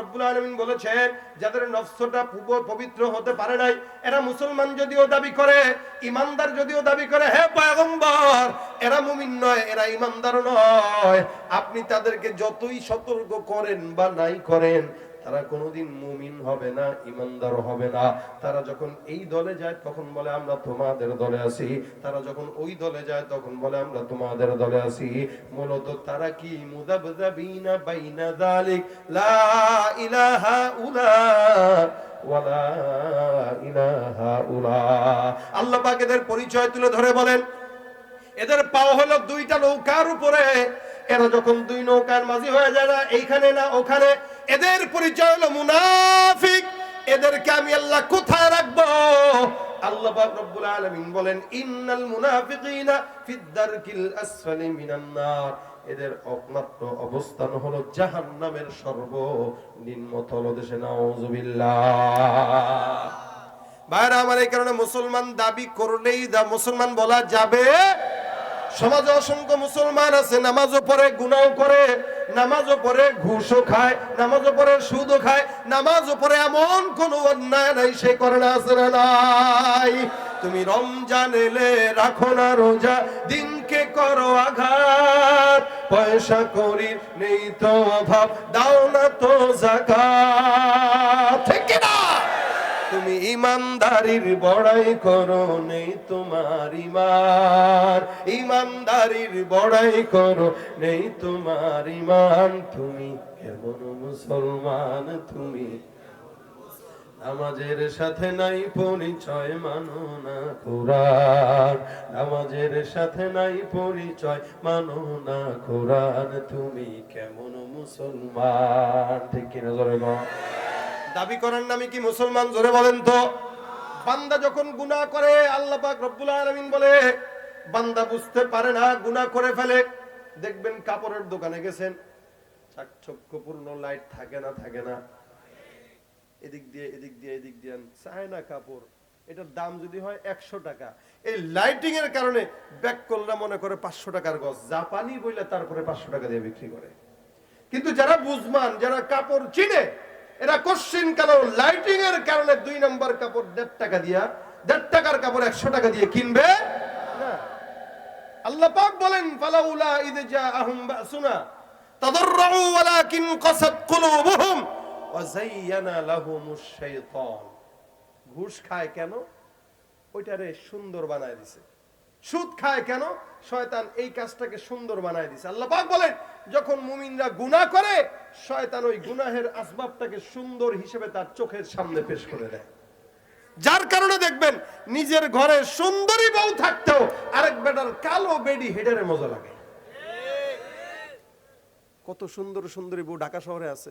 রব্বুল আলমিন বলেছেন, যাদের পবিত্র হতে পারে নাই, এরা মুসলমান যদিও দাবি করে, ইমানদার যদিও দাবি করে, হে পয়গম্বর, এরা মুমিন নয়, এরা ইমানদার নয়। আপনি তাদেরকে যতই সতর্ক করেন বা নাই করেন তারা কোনোদিন মুমিন হবে না ইমানদার হবে না। তারা যখন এই দলে যায়, তখন বলে, আমরা তোমাদের দলে আছি। তারা যখন ওই দলে যায়, তখন বলে, আমরা তোমাদের দলে আছি। মূলত তারা কি? বাইনা যালিক। লা ইলাহা উলা ওয়ালা ইলাহা উলা। আল্লাহ পরিচয় তুলে ধরে বলেন, এদের পাও হলো দুইটা নৌকার উপরে। এরা যখন দুই নৌকার মাঝি হয়ে যায় না, এইখানে না ওখানে এদের পরিচয় হলো মুনাফিক। এদেরকে আমি আল্লাহ কোথায় রাখব? আল্লাহ পাক রব্বুল আলামিন বলেন, ইন্নাল মুনাফিকিনা আসফালি মিনান নার। এদের একমাত্র অবস্থান হলো জাহান্নামের সর্বনিম্ন তলদেশে। নাউজুবিল্লাহ। ভাইরা, আমার এই কারণে মুসলমান দাবি করলেই মুসলমান বলা যাবে সমাজে অসংখ্য মুসলমান আছে, নামাজও পড়ে গুনাও করে, নামাজও পড়ে, ঘুষও খায়, নামাজও পড়ে, সুদও খায়, নামাজও পড়ে, এমন কোন অন্যায় নাই, সে করে না নাই। তুমি রমজান এলে রাখো না রোজা, দিনকে করো আঘাত, পয়সা করি নেই তো অভাব, দাও না তো জাকাত। ঠিক না তুমি ইমানদারির বড়াই করো নেই তোমার ইমান। ইমানদারির বড়াই করো নেই তোমার ইমান। তুমি কেমন মুসলমান তুমি? নামাজের সাথে নাই পরিচয়, মানো না কোরআন। নামাজের সাথে নাই পরিচয়, মানো না কোরআন। তুমি কেমন মুসলমান, ঠিক কিনা জোরে। দাবি করার নামে কি মুসলমান জোরে বলেন তো? বান্দা যখন গুনাহ করে, আল্লাহ পাক রব্বুল আলামিন বলে, বান্দা বুঝতে পারে না, গুনাহ করে ফেলে। দেখবেন কাপড়ের দোকানে গেছেন চাকচক্যপূর্ণ লাইট থাকে না থাকে না। এদিক দিয়ে এদিক দিয়ে এদিক দিয়ে চায় না কাপড়। এটার দাম যদি হয় একশো টাকা। এই লাইটিং এর কারণে ব্যাককলরা মনে করে পাঁচশো টাকার গছ জাপানি বইলে তারপরে পাঁচশো টাকা দিয়ে বিক্রি করে। কিন্তু যারা বুঝমান, যারা কাপড় চিনে এরা কোশ্চিন কেন লাইটিং এর কারণে দুই নম্বর কাপড় দেড় টাকা দিয়া, দেড় টাকার কাপড় একশো টাকা দিয়ে কিনবে। আল্লাহ পাক বলেন, ফালাউলা ইদ জাআহুম বাসুনা তাদাররু ওয়ালাকিন কাসাত কুলুবুহুম ওয়া যায়্যানা লাহুমুশ শাইতান। ঘুষ খায় কেন? ওইটারে সুন্দর বানায় দিছে। সুদ খায় কেন? শয়তান এই কাজটাকে সুন্দর বানায় দিছে। আল্লাহ পাক বলেন, যখন মুমিনরা গুনাহ করে, শয়তান ওই গুনাহের আসবাবটাকে সুন্দর হিসেবে তার চোখের সামনে পেশ করে দেয়। যার কারণে দেখবেন, নিজের ঘরে সুন্দরী বউ থাকতেও আরেক বেটার কালো বেডি হেডারে মজা লাগে। কত সুন্দর সুন্দরী বউ ঢাকা শহরে আছে।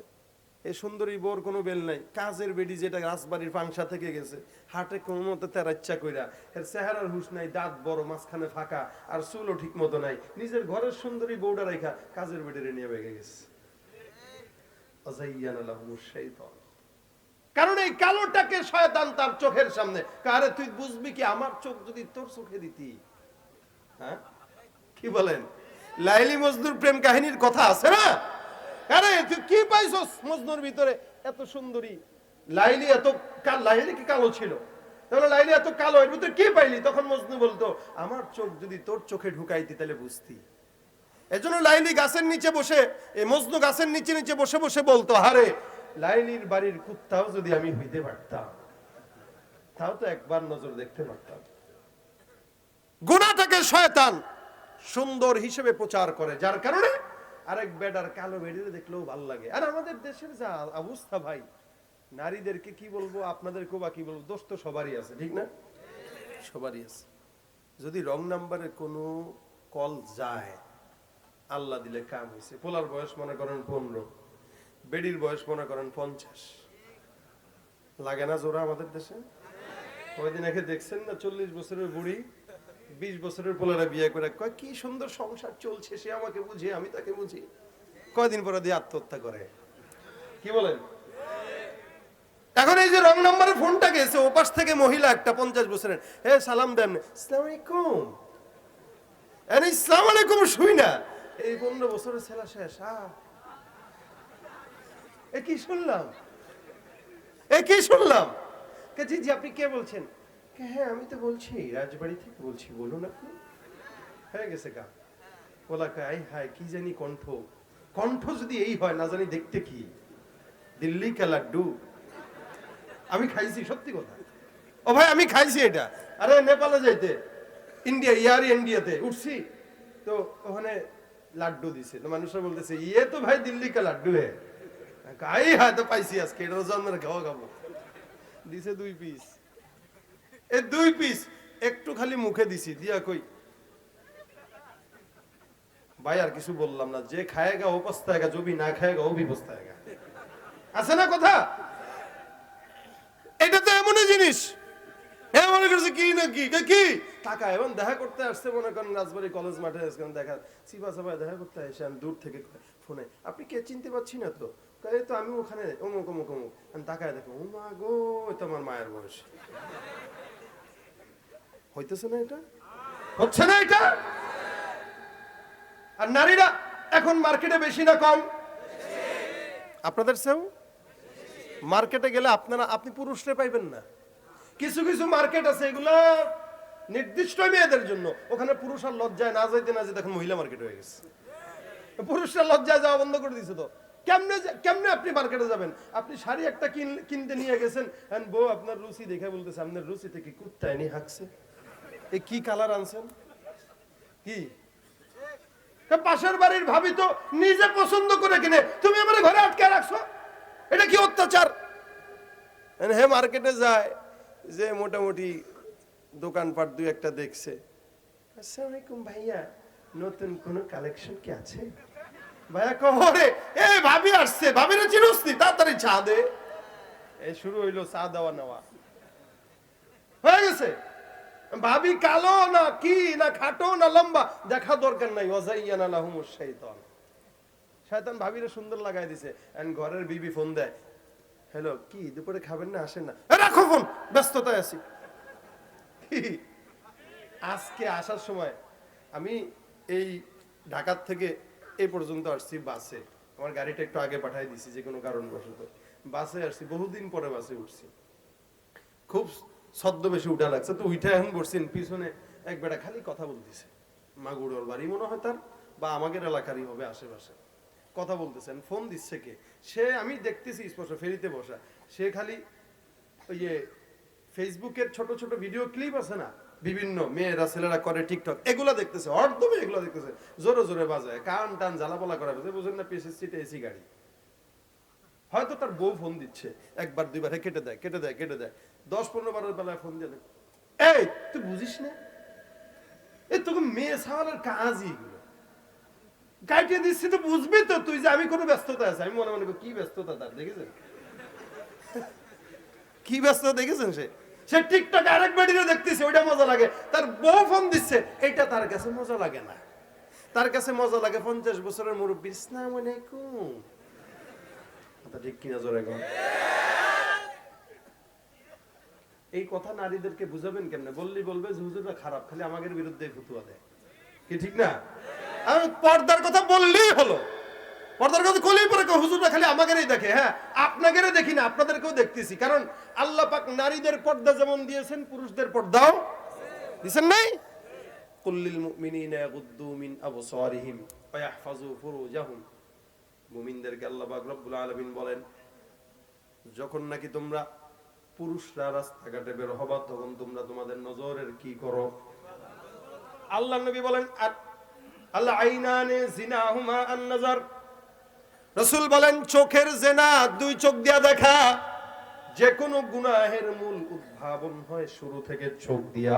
এই সুন্দরী বউর কোনো বেল নাই। কাজের বেডি যেটা রাজবাড়ির পাংশা থেকে গেছে। হাটে কোনো মতো তেরা ইচ্ছা কইরা। এর চেহারার হুশ নাই, দাঁত বড়, মাঝখানে ফাঁকা, আর চুলও ঠিক মতো নাই। নিজের ঘরের সুন্দরী বউটা রেখা কাজের বেডে নিয়ে বেগে গেছে। কারণ এই কালোটাকে শয়তান তার চোখের সামনে। কারে, তুই বুঝবি কি আমার চোখ যদি তোর চোখে দিতি? হ্যাঁ? কি বলেন? লাইলি মজনুর প্রেম কাহিনীর কথা আছে না? আরে, তুই কি পাইছস মজনুর ভিতরে? এত সুন্দরী। লাইলি এত কাল লাইলি কি কালো ছিল? তাহলে লাইলি এত কালো, এর ভিতরে কি পাইলি? তখন মজনু বলতো, আমার চোখ যদি তোর চোখে ঢুকাইতি তাহলে বুঝতি। এজন্য লাইলি গাছের নিচে বসে এই মজনু গাছের নিচে নিচে বসে বসে বলতো হারে লাইলির বাড়ির কুত্তাও যদি আমি হইতে পারতাম, তাও তো একবার নজর দেখতে পারতাম। গুণাটাকে শয়তান সুন্দর হিসেবে প্রচার করে, যার কারণে আরেক বেডার কালো বেডিরে দেখলেও ভালো লাগে। আর আমাদের দেশের যা অবস্থা ভাই, নারীদেরকে কি বলব আপনাদেরকেও বা কি বলব, দোষ তো সবারই আছে, ঠিক না? সবারই আছে। যদি রং নাম্বারে কোনো কল যায়, আল্লাহ দিলে কাম হয়েছে পোলার বয়স মনে করেন পনেরো, বেডির বয়স মনে করেন পঞ্চাশ। লাগে না জোরা আমাদের দেশে? কয়দিন আগে দেখছেন না, চল্লিশ বছরের বুড়ি বিশ বছরের পোলারা বিয়ে করে, কয়, কি সুন্দর সংসার চলছে, সে আমাকে বুঝে, আমি তাকে বুঝি। কয়দিন পরে দিয়ে আত্মহত্যা করে। কি বলেন? এখন এই যে রং ফোনটা গেছে থেকে মহিলা একটা পঞ্চাশ বছরের। হে, সালাম দেন। ইসলাম আলাইকুম। ইসলাম আলাইকুম, শুই না। এই পনেরো বছরের ছেলে শেষ এ, কি শুনলাম? এ, কি শুনলাম? জি জি, আপনি কে বলছেন? হ্যাঁ আমি তো বলছি, রাজবাড়ি থেকে বলছি, বলুন আপনি। হয়ে গেছে গা। বলা কাই হায়, কি জানি কণ্ঠ। কণ্ঠ যদি এই হয়, না জানি দেখতে কি। দিল্লি কা লাড্ডু। আমি খাইছি, সত্যি কথা। ও ভাই, আমি খাইছি এটা। আরে, নেপালে যাইতে। ইন্ডিয়া, ইয়ার ইন্ডিয়াতে। উঠছি। তো ওখানে লাড্ডু দিছে। তো মানুষরা বলতেছে ইয়ে তো ভাই দিল্লি কা লাড্ডু হে। কাই হ্যাঁ তো পাইছি আজকে। এটা জন্মের খাওয়া খাব দিছে দুই পিস এ দুই পিস একটু খালি মুখে দিছি, দিয়া কই? ভাই, আর কিছু বললাম না, যে খায়গা ও পস্তায়গা জবি না খায়গা ও বি পস্তায়গা আছে না কথা? এটা তো এমনই জিনিস। হ্যাঁ মনে কি না কি? কি? টাকা দেখা করতে আসছে, মনে করেন রাজবাড়ি কলেজ মাঠে, আজকে দেখা দেখা করতে এসে আমি দূর থেকে ফোনে। আপনি কে চিনতে পারছি না তো? তো আমি ওখানে, অমুক অমুক অমুক। আমি তাকায় দেখো ও মা গো তো আমার মায়ের বয়স। হইতেছে না এটা? হচ্ছে না এটা? আর নারীরা এখন মার্কেটে বেশি না কম? আপনাদের সেও? মার্কেটে গেলে আপনারা, আপনি পুরুষরে পাইবেন না। কিছু কিছু মার্কেট আছে এগুলো নির্দিষ্ট মেয়েদের জন্য। ওখানে পুরুষ আর লজ্জায় না যাইতে না যেতে এখন মহিলা মার্কেট হয়ে গেছে। পুরুষরা লজ্জায় যাওয়া বন্ধ করে দিছে তো। কেমনে কেমনে আপনি মার্কেটে যাবেন? আপনি শাড়ি একটা কিন- কিনতে নিয়ে গেছেন। বউ, আপনার রুচি দেখে বলতেছে, আপনার রুচি থেকে কুত্তা এনে হাঁকছে। এ কি কালার আনছেন? কি? পাশের বাড়ির ভাবি তো নিজে পছন্দ করে কিনে। তুমি আমার ঘরে আটকে রাখছো? এটা কি অত্যাচার? হে মার্কেটে যায় যে মোটামুটি দোকানপাট দুই একটা দেখছে। আসসালামু আলাইকুম ভাইয়া নতুন কোন কালেকশন কি আছে? ভাইয়া কহরে এ ভাবি আসছে ভাবিরে চিনুস নি তাড়াতাড়ি চা দে। এই শুরু হইল চা দেওয়া নেওয়া। হয়ে গেছে? ভাবি কালো না কি, না খাটো, না লম্বা? দেখা দরকার নাই। শাইতান। শয়তান ভাবিরে সুন্দর লাগাই দিছে। এন্ড ঘরের বিবি ফোন দেয়। হ্যালো, কি, দুপুরে খাবেন না? আসেন না? রাখো ফোন। ব্যস্ততায় আছি। আজকে আসার সময় আমি এই ঢাকার থেকে এই পর্যন্ত আসছি বাসে। আমার গাড়িটা একটু আগে পাঠিয়ে দিছি যে কোনো কারণবশত। বাসে আসছি, বহুদিন পরে বাসে উঠছি। খুব ছদ্মবেশে উঠা লাগছে। তো উঠে এখন বসছেন, পিছনে এক বেটা খালি কথা বলতেছে। মাগুড়োর বাড়ি মনে হয় তার, বা আমাদের এলাকারই হবে আশেপাশে। কথা বলতেছেন ফোন দিচ্ছে কে? সে, আমি দেখতেছি স্পষ্ট, ফেরিতে বসা। সে খালি ওই যে ফেসবুকের ছোট ছোট ভিডিও ক্লিপ আছে না? বিভিন্ন মেয়েরা, ছেলেরা করে টিকটক এগুলো দেখতেছে অর্ধমে এগুলো দেখতেছে। জোরে জোরে বাজায় কান টান জ্বালাপোলা করা বুঝেন না, পেশের সিটে এসি গাড়ি। হয়তো তার বউ ফোন দিচ্ছে। একবার, দুইবার কেটে দেয় কেটে দেয় কেটে দেয়। দশ, পনেরো, বারের বেলায় ফোন দিয়ে এই, তুই বুঝিস না? এ তোকে মেয়ে সাওয়ালের কাজই দিচ্ছি তো বুঝবি তো তুই যে আমি কোনো ব্যস্ততা আছে। আমি মনে মনে কি ব্যস্ততা তার, দেখেছেন? কি দেখেছেন সে? সে টিকটক আরেক বেডিরে দেখতেছে, ওইটা মজা লাগে। তার বউ ফোন দিচ্ছে, এটা তার কাছে মজা লাগে না। তার কাছে মজা লাগে পঞ্চাশ বছরের মুরব্বী, ইসলাম আলাইকুম। কথা ঠিক কিনা জোরে এই কথা নারীদেরকে বুঝাবেন কেমনে? বললি বলবে হুজুররা খারাপ, খালি আমাদের বিরুদ্ধে ফতুয়া দেয়। কি ঠিক না? আমি পর্দার কথা বললেই হলো। পর্দার কথা হ্যাঁ আপনাদেরকেও দেখতেছি। কারণ আল্লাহ নারীদের পর্দা যেমন দিয়েছেন, পুরুষদের নাই? মিন মুমিনদেরকে আল্লাহ রব্বুল আলামিন বলেন, যখন নাকি তোমরা পুরুষরা রাস্তাঘাটে বের হবা, তখন তোমরা তোমাদের নজরের কি করো? আল্লাহ নবী বলেন আল্লাহ আইনানে জিনাহুমা আন নাজার। রসুল বলেন, চোখের জেনা, দুই চোখ দিয়া দেখা। যে কোনো গুনাহের মূল উদ্ভাবন হয় শুরু থেকে চোখ দিয়া।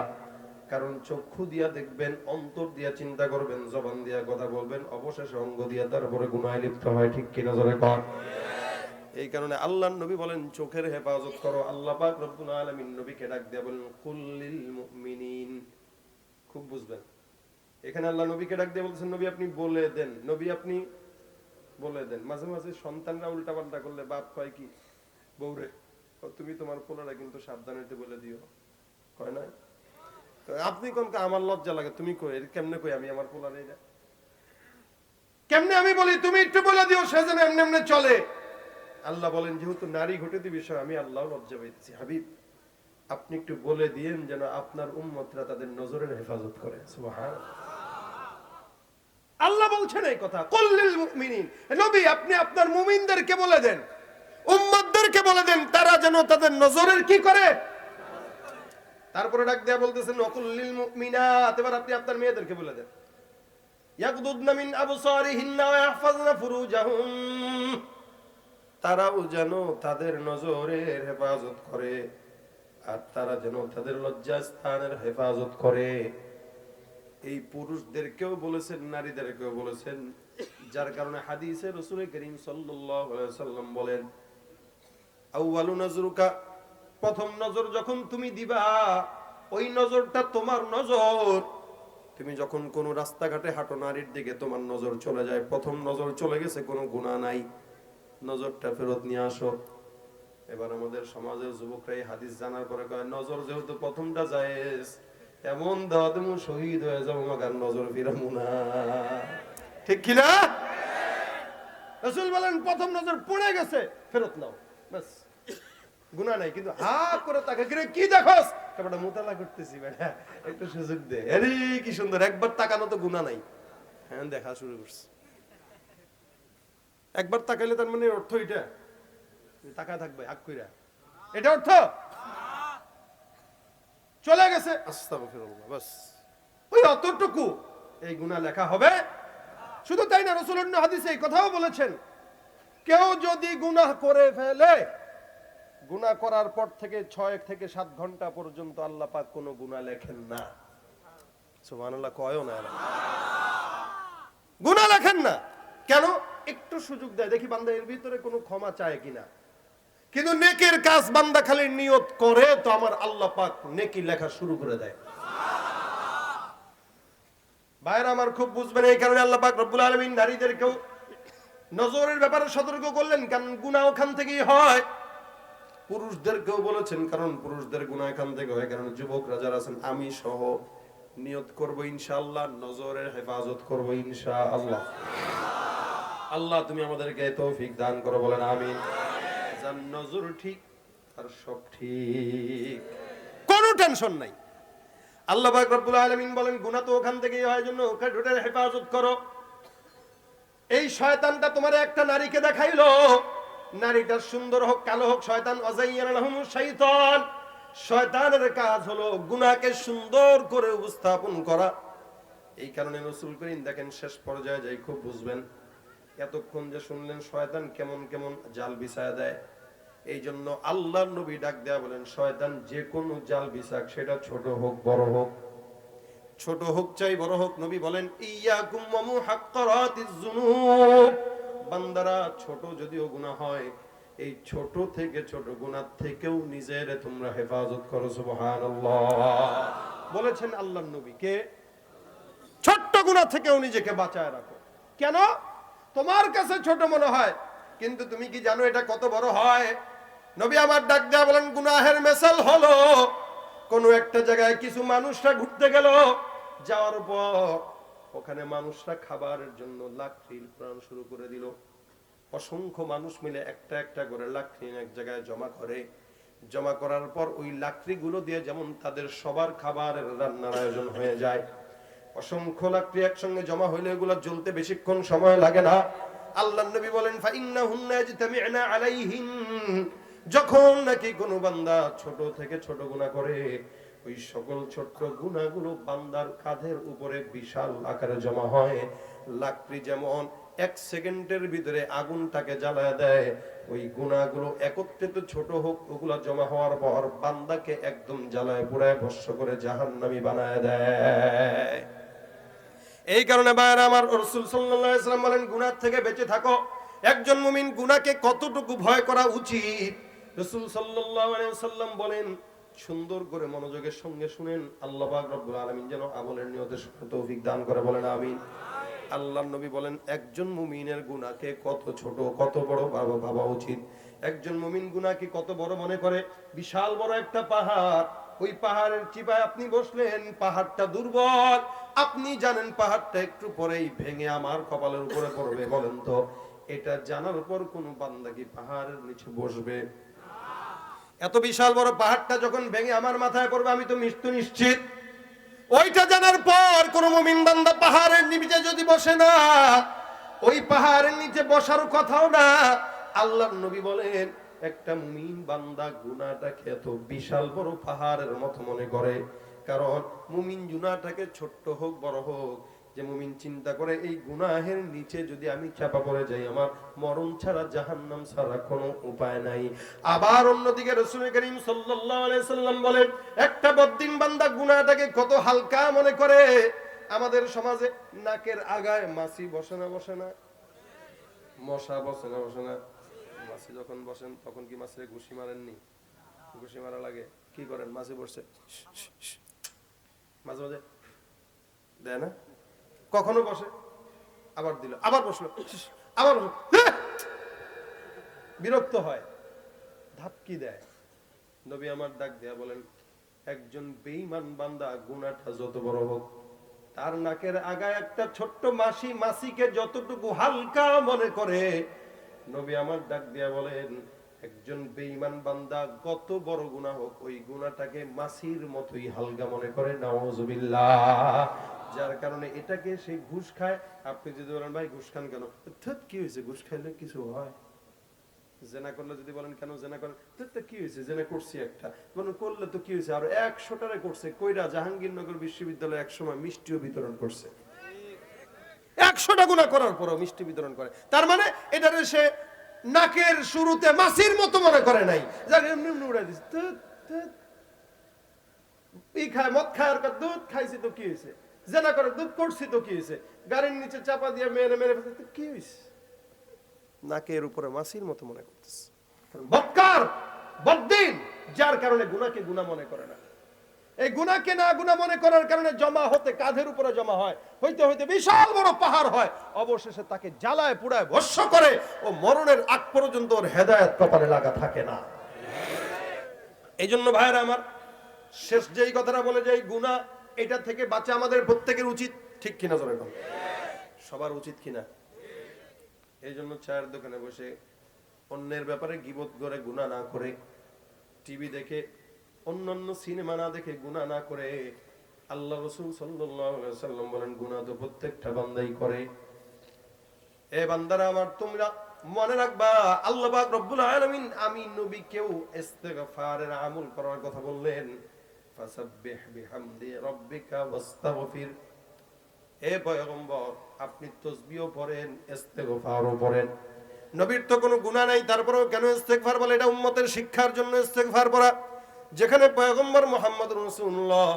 কারণ চক্ষু দিয়া দেখবেন, অন্তর দিয়া চিন্তা করবেন, জবান দিয়া কথা বলবেন, অবশেষে অঙ্গ দিয়া তারপরে গুনায় লিপ্ত হয়, ঠিক কিনা জোরে কর এই কারণে আল্লাহ নবী বলেন, চোখের হেফাজত করো, আল্লাহ পাক রব্বুল আলামিন নবীকে ডাক দিয়া বলেন কুল্লিল মুমিনিন। খুব বুঝবেন। এখানে আল্লাহ নবীকে ডাক দিয়ে বলছেন, নবী, আপনি বলে দেন। নবী, আপনি বলে দেন। মাঝে মাঝে সন্তানরা উল্টা পাল্টা করলে, বাপ কয় কি? বউরে তুমি তোমার পোলারা কিন্তু সাবধান বলে দিও। কয় না আপনি কোন আমার লজ্জা লাগে, তুমি কই? কেমনে কই আমি আমার পোলারে এটা? কেমনে আমি বলি, তুমি একটু বলে দিও, সে যেন এমনি এমনি চলে। আল্লাহ বলেন, যেহেতু নারী ঘটিত বিষয় আমি আল্লাহ লজ্জা পাইতেছি। হাবিব, আপনি একটু বলে দিয়েন যেন আপনার উম্মতরা তাদের নজরের হেফাজত করে। আল্লাহ বলছেন এই কথা কল্লিল মুমিনিন। নবী, আপনি আপনার মুমিনদেরকে বলে দেন, উম্মতদেরকে বলে দেন, তারা যেন তাদের নজরের কি করে? তারপরে ডাক দেয়া বলতেছেন মুমিনাত। এবার আপনি আপনার মেয়েদেরকে বলে দেন। তারাও যেন তাদের নজরের হেফাজত করে, আর তারা যেন তাদের লজ্জাস্থানের হেফাজত করে। এই পুরুষদেরকেও বলেছেন, নারীদেরকেও বলেছেন, যার কারণে হাদিসে রসুল করিম সাল্লাম বলেন আউয়ালু নজরুকা প্রথম নজর যখন তুমি দিবা, ওই নজরটা তোমার নজর। তুমি যখন কোনো রাস্তাঘাটে হাঁটো নারীর দিকে, তোমার নজর চলে যায়। প্রথম নজর চলে গেছে, কোনো গুণা নাই। নজরটা ফেরত নিয়ে আসো। এবার আমাদের সমাজের যুবকরা এই হাদিস জানার পরে কয়, নজর যেহেতু প্রথমটা জায়েজ, এমন দাওয়া তুমি শহীদ হয়ে যাব, মাগার নজর ফিরামু না। ঠিক কিনা? রসুল বলেন, প্রথম নজর পড়ে গেছে, ফেরত নাও। বাস গুণা নাই, কিন্তু হা করে তাকে কিরে, কি দেখোস? তারপরে মোতালা করতেছি, বেটা। একটু সুযোগ দে। আরে, কি সুন্দর, একবার তাকানো তো গুণা নাই। হ্যাঁ দেখা শুরু করছে। একবার তাকাইলে তার মানে অর্থ এটা তাকায় থাকবে, আগ কইরা। এটা অর্থ? চলে গেছে। আস্তাগফিরুল্লাহ, বাস। ওই অতটুকু। এই গুনাহ লেখা হবে। শুধু তাই না রাসূলুল্লাহ হাদিসে এই কথাও বলেছেন, কেউ যদি গুনাহ করে ফেলে গুনাহ করার পর থেকে ছয় থেকে সাত ঘণ্টা পর্যন্ত আল্লাহ পাক কোনো গুনাহ লেখেন না। কয়ও না। গুনাহ লেখেন না। কেন? একটু সুযোগ দেয়। দেখি বান্দা, এর ভিতরে কোনো ক্ষমা চায় কিনা। কিন্তু নেকের কাজ বান্দা খালি নিয়ত করে, তো আমার আল্লাহ পাক নেকি লেখা শুরু করে দেয়। ভাইরা আমার খুব বুঝবেন এই কারণে আল্লাহ পাক রব্বুল আলামিন নারীদেরকেও নজরের ব্যাপারে সতর্ক করলেন, কারণ গুনাহ ওখান থেকেই হয়। পুরুষদেরকেও বলেছেন, কারণ পুরুষদের গুনাহ এখান থেকে হয়, কারণ যুবকরা যারা আছেন, আমি সহ নিয়ত করব ইনশাআল্লাহ, নজরের হেফাজত করব ইনশাআল্লাহ। আল্লাহ তুমি আমাদেরকে তৌফিক দান করো, বলেন আমিন। যার নজর ঠিক আর সব ঠিক। কোনো টেনশন নাই। আল্লাহ রব্বুল আলামিন বলেন, গুনাহ তো ওখান থেকেই হয় জন্য হেফাজত করো। এই শয়তানটা তোমার একটা নারীকে দেখাইলো। নারীটা সুন্দর হোক, কালো হোক, শয়তান, অজাইয়ান লাহুমুশ শয়তানের কাজ হলো গুনাহকে সুন্দর করে উপস্থাপন করা। এই কারণে রসুল করিম দেখেন, শেষ পর্যায়ে যাই খুব বুঝবেন, এতক্ষণ যে শুনলেন শয়তান কেমন কেমন জাল বিছায় দেয়, এই জন্য আল্লাহ নবী ডাক দেয়া বলেন, শয়তান যে কোনো জাল বিছাক, সেটা ছোট হোক, বড় হোক। ছোট হোক চাই, বড় হোক, নবী বলেন, ইয়াকুম ওয়া মুহাক্কারাতিজ যুনুব বান্দারা, ছোট যদিও গুনাহ হয়, এই ছোট থেকে ছোট গুনাহ থেকেও নিজের তোমরা হেফাজত করো, সুবহানাল্লাহ। বলেছেন আল্লাহ নবী, কে? ছোট্ট গুনাহ থেকেও নিজেকে বাঁচায় রাখো। কেন? তোমার কাছে ছোট মনে হয়, কিন্তু তুমি কি জানো এটা কত বড় হয়? নবী আমার ডাক দেয়া বলেন, গুনাহের মেসাল হলো। কোন একটা জায়গায় কিছু মানুষরা ঘুরতে গেল, যাওয়ার পর ওখানে মানুষরা খাবারের জন্য লাকড়ি প্রাণ শুরু করে দিল। অসংখ্য মানুষ মিলে একটা একটা করে লাকড়ি এক জায়গায় জমা করে। জমা করার পর ওই লাকড়িগুলো দিয়ে যেমন তাদের সবার খাবারের রান্নার আয়োজন হয়ে যায়। অসংখ্য লাকড়ি একসঙ্গে জমা হইলে এগুলো জ্বলতে বেশিক্ষণ সময় লাগে না। আল্লাহ নবী বলেন যখন নাকি কোনো বান্দা ছোট থেকে ছোট গুনাহ করে ওই সকল ছোট্ট গুনাহগুলো বান্দার কাঁধের উপরে বিশাল আকারে জমা হয়। লাকড়ি যেমন এক সেকেন্ডের ভিতরে আগুনটাকে জ্বালায় দেয়, ওই গুণাগুলো একত্রিত ছোট হোক, ওগুলা জমা হওয়ার পর বান্দাকে একদম জ্বালায় পুরায় ভস্য করে জাহান্নামী বানায় দেয়। এই কারণে ভাইয়েরা আমার রসুল সাল্লাম বলেন গুনার থেকে বেঁচে থাকো। একজন মুমিন গুনাকে কতটুকু ভয় করা উচিত? রসুল সাল্লাম বলেন সুন্দর করে মনোযোগের সঙ্গে শুনেন। আল্লাহ রব্বুল আলামিন যেন আমলের নিয়তে তৌফিক দান করে বলেন, আমিন। আল্লাহ নবী বলেন, একজন মুমিনের গুনাহকে কত ছোট, কত বড় ভাবা ভাবা উচিত। একজন মুমিন গুনাহকে কত বড় মনে করে? বিশাল বড় একটা পাহাড়। ওই পাহাড়ের চিপায় আপনি বসলেন, পাহাড়টা দুর্বল। আপনি জানেন পাহাড়টা একটু পরেই ভেঙে আমার কপালের উপরে পড়বে, বলেন তো। এটা জানার পর কোন বান্দা কি পাহাড়ের নিচে বসবে? এত বিশাল বড় পাহাড়টা যখন ভেঙে আমার মাথায় পড়বে, আমি তো মৃত্যু নিশ্চিত। ওইটা জানার পর কোন মুমিন বান্দা পাহাড়ের নিচে যদি বসে না, ওই পাহাড়ের নিচে বসার কথাও না, আল্লাহর নবী বলেন, একটা মুমিন বান্দা গুনাহটাকে এত বিশাল বড় পাহাড়ের মতো মনে করে, কারণ মুমিন জুনাটাকে ছোট্ট হোক, বড় হোক যে মুমিন চিন্তা করে, এই গুনাহের নিচে যদি আমি চাপা পড়ে যাই, আমার মরণ ছাড়া জাহান্নাম ছাড়া কোনো উপায় নাই। আবার অন্যদিকে রসুল করিম সাল্লাম বলেন, একটা বদ্দিন বান্দা গুনাহটাকে কত হালকা মনে করে, আমাদের সমাজে নাকের আগায় মাছি বসে না বসে না? মশা বসে না বসে না। মাছি যখন বসেন, তখন কি মাছের ঘুষি মারেননি? ঘুষি মারা লাগে। কি করেন? মাছি বসছে মাঝে মাঝে দেয় না? কখনো বসে? আবার দিল, আবার বসল আবার! বিরক্ত হয়, ধাপকি দেয়। নবী আমার ডাক দেয়া বলেন, একজন বেঈমান বান্দা গুনাটা যত বড় হোক, তার নাকের আগায় একটা ছোট্ট মাসি মাসিকে যতটুকু হালকা মনে করে, নবী আমার ডাক দিয়া বলেন, একজন বেঈমান বান্দা কত বড় গুনাহ হোক, ওই গুনাহটাকে মাসির মতোই হালকা মনে করে, নাউজুবিল্লাহ। যার কারণে এটাকে সে ঘুষ খায়। আপনি যদি বলেন, ভাই, ঘুষ খান কেন? কি হয়েছে? ঘুষ খাইলে কিছু হয়? জেনা করলে যদি বলেন, কেন জেনা করেন? কি হয়েছে? জেনা করছি একটা। করলে তো কি হয়েছে? আর একশোটারে করছে। কইরা জাহাঙ্গীরনগর বিশ্ববিদ্যালয়ে এক সময় মিষ্টিও বিতরণ করছে। একশোটা গুণা করার পরও মিষ্টি বিতরণ করে। তার মানে এটারে সে নাকের শুরুতে মাসির মতো মনে করে নাই। খায়, মদ খায় দুধ খাইছি তো কি হয়েছে? জেনা করে দুধ করছি তো কি হয়েছে? গাড়ির নিচে চাপা দিয়ে মেরে মেরে ফেলছে, কি হয়েছে? নাকের উপরে মাসির মতো মনে করতেছে। বৎকার বদ্দিন যার কারণে গুনাকে গুণা মনে করে না। এই গুনাকে না গুণা মনে করার কারণে জমা হতে কাঁধের উপরে জমা হয় হইতে হইতে বিশাল বড় পাহাড় হয়। অবশেষে তাকে জ্বালায় পুড়ায় ভস্য করে ও মরণের আগ পর্যন্ত ওর হেদায়ত কপালে লাগা থাকে না। এই জন্য ভাইয়েরা আমার শেষ যেই কথাটা বলে যে এই গুণা এটা থেকে বাঁচা আমাদের প্রত্যেকের উচিত, ঠিক কিনা জোরে। সবার উচিত কিনা? এই জন্য চায়ের দোকানে বসে অন্যের ব্যাপারে গিবত করে গুণা না করে, টিভি দেখে, অন্যান্য সিনেমা না দেখে গুণা না করে, আল্লাহ রসুল সাল্লাম বলেন গুণা তো প্রত্যেকটা বান্দাই করে। এ বান্দারা আমার, তোমরা মনে রাখবা, আল্লাহ আমি নবী কেউ ইস্তিগফারের আমল করার কথা বললেন। ফাসাব্বিহ বিহামদি ওয়াস্তাগফির। এ পয়গম্বর, আপনি পড়েন, ইস্তেগফারও পড়েন। নবীর তো কোনো গুনাহ নাই, তারপরেও কেন ইস্তেগফার বলে? এটা উম্মতের শিক্ষার জন্য ইস্তেগফার পড়া। যেখানে পয়গম্বর মুহাম্মদ রাসূলুল্লাহ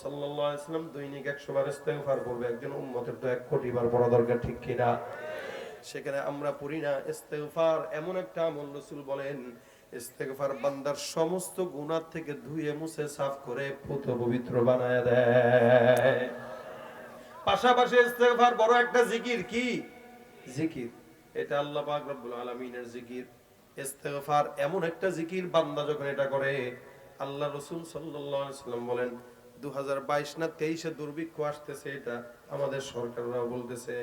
সাল্লাল্লাহু আলাইহি সাল্লাম দৈনিক 100 বার ইস্তেগফার করবে একজন উম্মতের তো 1 কোটি বার পড়া দরকার, ঠিক কি না সেখানে আমরা পড়ি না। ইস্তেগফার এমন একটা আমল, রাসূল বলেন ইস্তেগফার বান্দার সমস্ত গুনাহ থেকে ধুয়ে মুছে সাফ করে পুত পবিত্র বানায় দেয়। পাশাপাশি ইস্তেগফার বড় একটা জিকির কি? জিকির। এটা আল্লাহ পাক রব্বুল আলামিনের জিকির। ইস্তেগফার এমন একটা জিকির বান্দা যখন এটা করে আল্লাহ রাসূল সাল্লাল্লাহু আলাইহি সাল্লাম বলেন 2022 না 23 এ দুর্ভিক্ষ আসতেছে এটা আমাদের সরকাররা বলতেছে।